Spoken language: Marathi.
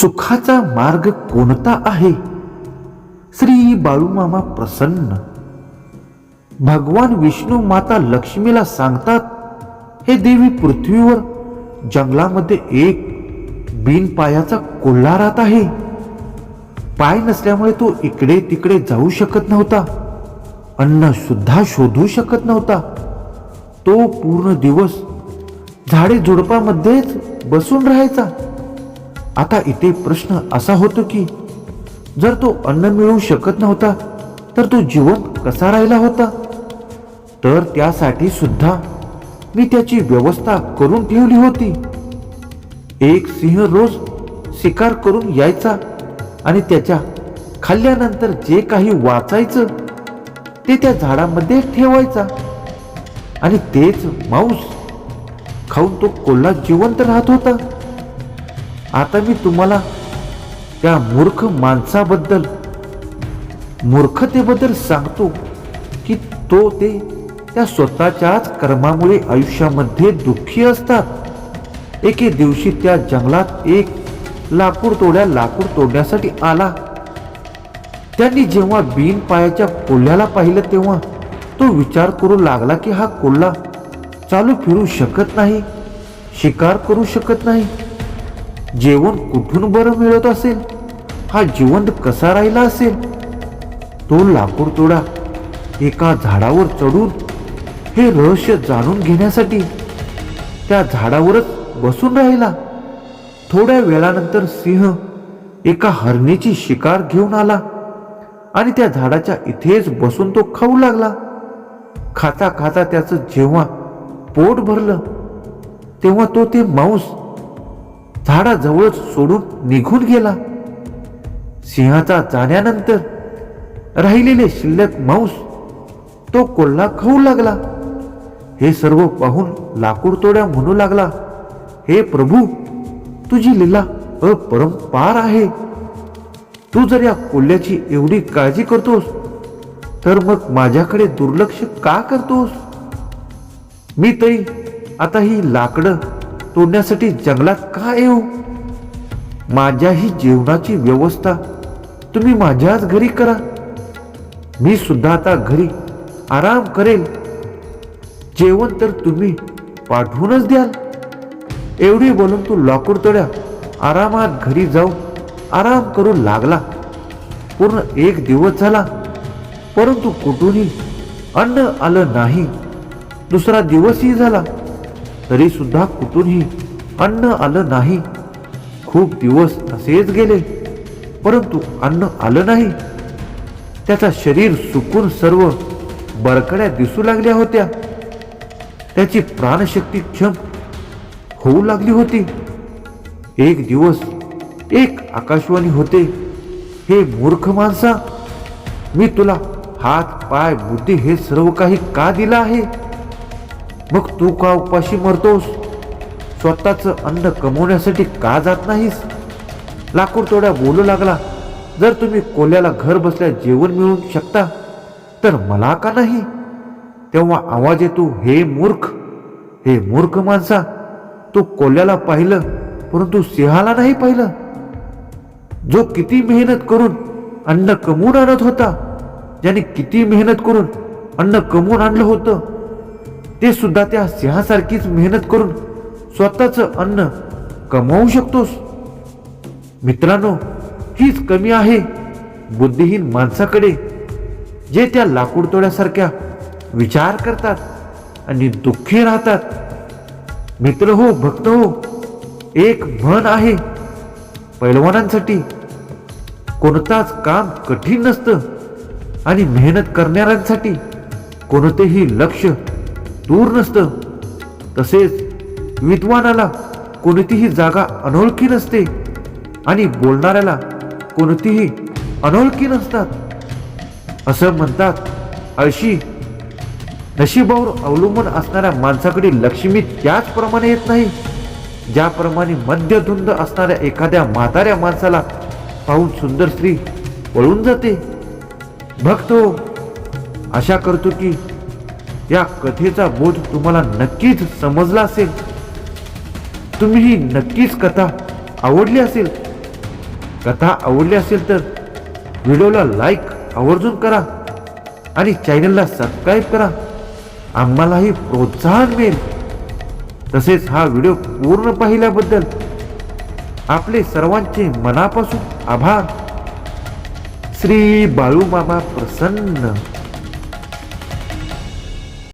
सुखाचा मार्ग कोणता आहे? श्री बाळूमामा प्रसन्न. भगवान विष्णू माता लक्ष्मीला सांगतात हे देवी पृथ्वीवर जंगलामध्ये एक बिन पायाचा कोल्हा राहत आहे. पाय नसल्यामुळे तो इकडे तिकडे जाऊ शकत नव्हता. अन्न सुद्धा शोधू शकत नव्हता. तो पूर्ण दिवस झाडे झुडपामध्येच बसून राहायचा. आता इथे प्रश्न असा होतो की जर तो अन्न मिळवू शकत नव्हता तर तो जिवंत कसा राहिला होता? तर त्यासाठी सुद्धा मी त्याची व्यवस्था करून ठेवली होती. एक सिंह रोज शिकार करून यायचा आणि त्याच्या खाल्ल्यानंतर जे काही वाचायचं ते त्या झाडामध्ये ठेवायचा. आणि तेच मांस खाऊन तो कोल्हा जिवंत राहत होता. आता मी तुम्हाला त्या मूर्ख माणसाबद्दल मूर्खतेबद्दल सांगतो की तो ते त्या स्वतःच्याच कर्मामुळे आयुष्यामध्ये दुःखी असतात. एके दिवशी त्या जंगलात एक लाकूड तोड्या लाकूड तोडण्यासाठी आला. त्यांनी जेव्हा बिन पायाच्या कोल्ह्याला पाहिलं तेव्हा तो विचार करू लागला की हा कोल्हा चालू फिरू शकत नाही शिकार करू शकत नाही. जेवण कुठून बरं मिळत असेल? हा जिवंत कसा राहिला असेल? तो लाकूड तोडा एका झाडावर चढून हे रहस्य जाणून घेण्यासाठी त्या झाडावरच बसून राहिला. थोड्या वेळानंतर सिंह एका हरणीची शिकार घेऊन आला आणि त्या झाडाच्या इथेच बसून तो खाऊ लागला. खाता खाता त्याचं जेव्हा पोट भरलं तेव्हा तो ते मांस झाडाजवळच सोडून निघून गेला. सिंहाचा जाण्यानंतर राहिलेले शिल्लक मांस तो कोल्हा खाऊ लागला. हे सर्व पाहून लाकूड तोड्या म्हणू लागला हे प्रभू तुझी लीला अपरंपार आहे. तू जर या कोल्ह्याची एवढी काळजी करतोस तर मग माझ्याकडे दुर्लक्ष का करतोस? मी तरी आता ही लाकडं तोडण्यासाठी जंगलात का येऊ? माझ्याही जेवणाची व्यवस्था तुम्ही माझ्याच घरी करा. मी सुद्धा आता घरी आराम करेल. जेवण तर तुम्ही पाठवूनच द्याल. एवढी बोलून तो लाकूड तोड्या आरामात घरी जाऊन आराम करू लागला. पूर्ण एक दिवस झाला परंतु कुठूनही अन्न आलं नाही. दुसरा दिवसही झाला. तरी सुद्धा कुठूनही अन्न आलं नाही. खूप दिवस असेच गेले परंतु अन्न आलं नाही. त्याचा शरीर सुकून सर्व बरकड्या दिसू लागल्या होत्या. त्याची प्राणशक्ती क्षम होऊ लागली होती. एक दिवस एक आकाशवाणी होते हे मूर्ख माणसा मी तुला हात पाय बुद्धी हे सर्व काही का दिलं आहे? मग तू का उपाशी मरतोस? स्वतःच अन्न कमवण्यासाठी का जात नाहीस? लाकूड तोड्या बोलू लागला. जर तुम्ही कोल्याला घर बसल्या जेवण मिळवू शकता तर मला का नाही? तेव्हा आवाज येतो हे मूर्ख! हे मूर्ख माणसा! तू कोल्याला पाहिलं परंतु सिंहाला नाही पाहिलं. जो किती मेहनत करून अन्न कमवून आणत होता ज्याने किती मेहनत करून अन्न कमवून आणलं होतं ते सुद्धा त्या सिंहासारखीच मेहनत करून स्वतःच अन्न कमवू शकतोस. मित्रांनो हीच कमी आहे बुद्धिहीन माणसाकडे जे त्या लाकूड तोड्यासारख्या विचार करतात आणि दुःखी राहतात. मित्र हो भक्त हो एक म्हण आहे पैलवानांसाठी कोणताच काम कठीण नसतं आणि मेहनत करणाऱ्यांसाठी कोणतेही लक्ष दूर नसतं. तसेच विद्वानाला कोणतीही जागा अनोळखी नसते आणि बोलणाऱ्याला कोणतीही अनोळखी नसतात. असं म्हणतात आळशी. नशिबावर अवलंबून असणाऱ्या माणसाकडे लक्ष्मी त्याचप्रमाणे येत नाही. ज्याप्रमाणे मध्यधुंद असणाऱ्या एखाद्या म्हाताऱ्या माणसाला पाहून सुंदर स्त्री पळून जाते. भक्त हो आशा करतो की या कथेचा बोध तुम्हाला नक्कीच समजला असेल. तुम्ही ही नक्कीच कथा आवडली असेल. कथा आवडली असेल तर व्हिडिओला लाईक आवर्जून करा आणि चॅनलला सबस्क्राईब करा. आम्हालाही प्रोत्साहन मिळेल. तसेच हा व्हिडिओ पूर्ण पाहिल्याबद्दल आपले सर्वांचे मनापासून आभार. श्री बाळूमामा प्रसन्न.